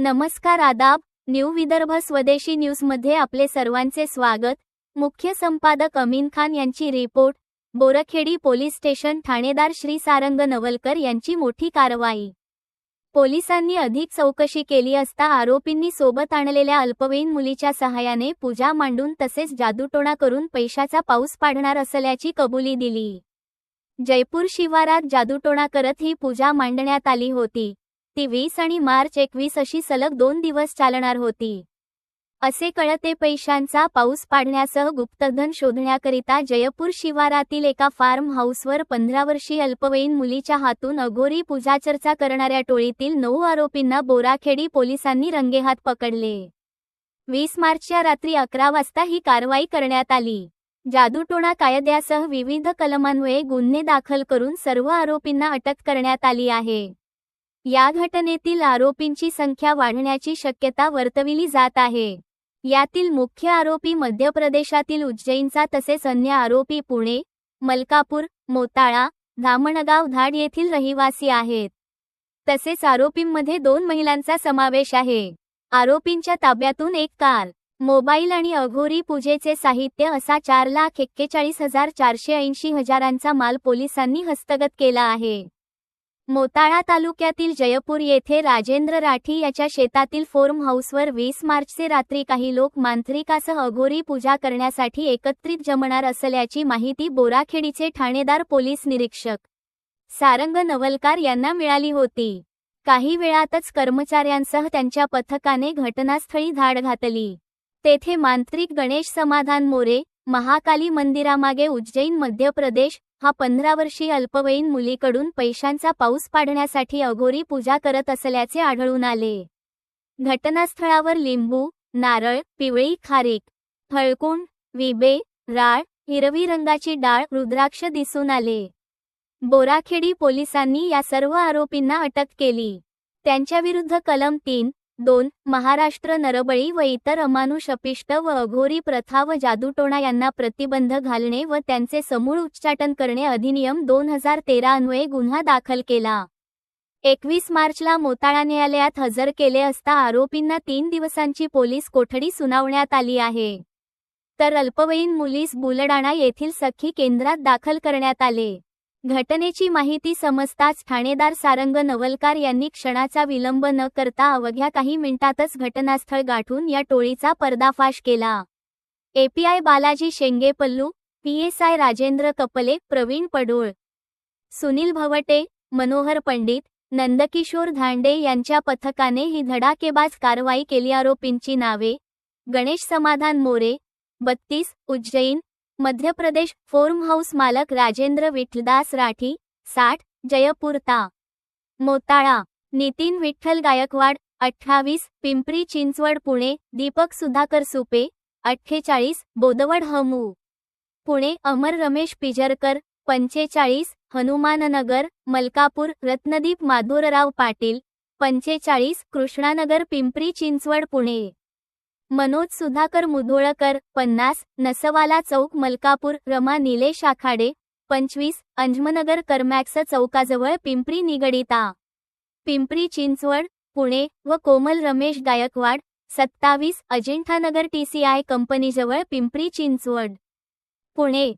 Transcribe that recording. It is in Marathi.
नमस्कार आदाब न्यू विदर्भ स्वदेशी न्यूजमध्ये आपले सर्वांचे स्वागत. मुख्य संपादक अमीन खान यांची रिपोर्ट. बोरखेडी पोलीस स्टेशन ठाणेदार श्री सारंग नवलकर यांची मोठी कारवाई. पोलिसांनी अधिक चौकशी केली असता आरोपींनी सोबत आणलेल्या अल्पवयीन मुलीच्या सहाय्याने पूजा मांडून तसेच जादूटोणा करून पैशाचा पाऊस पाडणार असल्याची कबुली दिली. जयपूर शिवारात जादूटोणा करत ही पूजा मांडण्यात आली होती. वीस आणि मार्च एकवीस अशी सलग दोन दिवस चालणार होती. असे कळते पैशांचा पाऊस पाडण्यासह गुप्तधन शोधण्याकरिता जयपूर शिवारातील एका फार्म हाऊसवर पंधरा वर्षी अल्पवयीन मुलीच्या हातून अघोरी पूजाचर्चा करणाऱ्या टोळीतील नऊ आरोपींना बोराखेडी पोलिसांनी रंगेहात पकडले. वीस मार्चच्या रात्री अकरा वाजता ही कारवाई करण्यात आली. जादूटोणा कायद्यासह विविध कलमांमुळे गुन्हे दाखल करून सर्व आरोपींना अटक करण्यात आली आहे. या घटनेतील आरोपींची संख्या वाढण्याची शक्यता वर्तविली जात आहे. यातील मुख्य आरोपी मध्य प्रदेशातील उज्जैनचा तसेच अन्य आरोपी पुणे मलकापूर मोताळा धामणगाव धाड येथील रहिवासी आहेत. तसेच आरोपींमध्ये दोन महिलांचा समावेश आहे. आरोपींच्या ताब्यातून एक कार मोबाईल आणि अघोरी पूजेचे साहित्य असा चार लाख एक्केचाळीस हजार चारशे ऐंशी हजारांचा माल पोलिसांनी हस्तगत केला आहे. मोताळा तालुक्यातील जयपूर येथे राजेंद्र राठी याच्या शेतातील फोर्म हाऊसवर वीस मार्चचे रात्री काही लोक मांत्रिकासह अघोरी पूजा करण्यासाठी एकत्रित जमणार असल्याची माहिती बोराखेडीचे ठाणेदार पोलीस निरीक्षक सारंग नवलकार यांना मिळाली होती. काही वेळातच कर्मचाऱ्यांसह त्यांच्या पथकाने घटनास्थळी धाड घातली. तेथे मांत्रिक गणेश समाधान मोरे महाकाली मंदिरामागे उज्जैन मध्य प्रदेश हा पंधरा वर्षीय अल्पवयीन मुलीकडून पैशांचा पाऊस पाडण्यासाठी अघोरी पूजा करत असल्याचे आढळून आले. घटनास्थळावर लिंबू नारळ पिवळी खारीक फळकुंड विबे राळ हिरवी रंगाची डाळ रुद्राक्ष दिसून आले. बोराखेडी पोलिसांनी या सर्व आरोपींना अटक केली. त्यांच्याविरुद्ध कलम तीन दोन महाराष्ट्र नरबळी व इतर अमानुष अपिष्ट व अघोरी प्रथा व जादूटोणा यांना प्रतिबंध घालणे व त्यांचे समूळ उच्चाटन करणे अधिनियम दोन हजार तेरा अन्वये गुन्हा दाखल केला. एकवीस मार्चला मोताळा न्यायालयात हजर केले असता आरोपींना तीन दिवसांची पोलीस कोठडी सुनावण्यात आली आहे. तर अल्पवयीन मुलीस बुलडाणा येथील सखी केंद्रात दाखल करण्यात आले. घटनेची माहिती समजताच ठाणेदार सारंग नवलकार यांनी क्षणाचा विलंब न करता अवघ्या काही मिनिटातच घटनास्थळ गाठून या टोळीचा पर्दाफाश केला. API Balaji Shengepallu PSI Rajendra Kaple Pravin Padol. Sunil भवटे Manohar Pandit Nandkishor Dhande यांच्या पथकाने ही धडाकेबाज कारवाई केली. आरोपींची नावे गणेश समाधान मोरे बत्तीस उज्जैन मध्य प्रदेश फोर्म हाऊस मालक राजेंद्र विठ्ठलदास राठी साठ जयपूरता. मोताळा. नितीन विठ्ठल गायकवाड अठ्ठावीस पिंपरी चिंचवड पुणे. दीपक सुधाकर सुपे अठ्ठेचाळीस बोदवड हमू. पुणे. अमर रमेश पिजरकर पंचेचाळीस हनुमाननगर मलकापूर. रत्नदीप माधुरराव पाटील पंचेचाळीस कृष्णानगर पिंपरी चिंचवड पुणे. मनोज सुधाकर मुधोळकर पन्नास नसवाला चौक मलकापूर रमा निलेश आखाडे पंचवीस अंजमनगर करमॅक्स चौकाजवळ पिंपरी निगडिता पिंपरी चिंचवड पुणे व कोमल रमेश गायकवाड सत्तावीस अजिंठानगर टीसीआय कंपनीजवळ पिंपरी चिंचवड. पुणे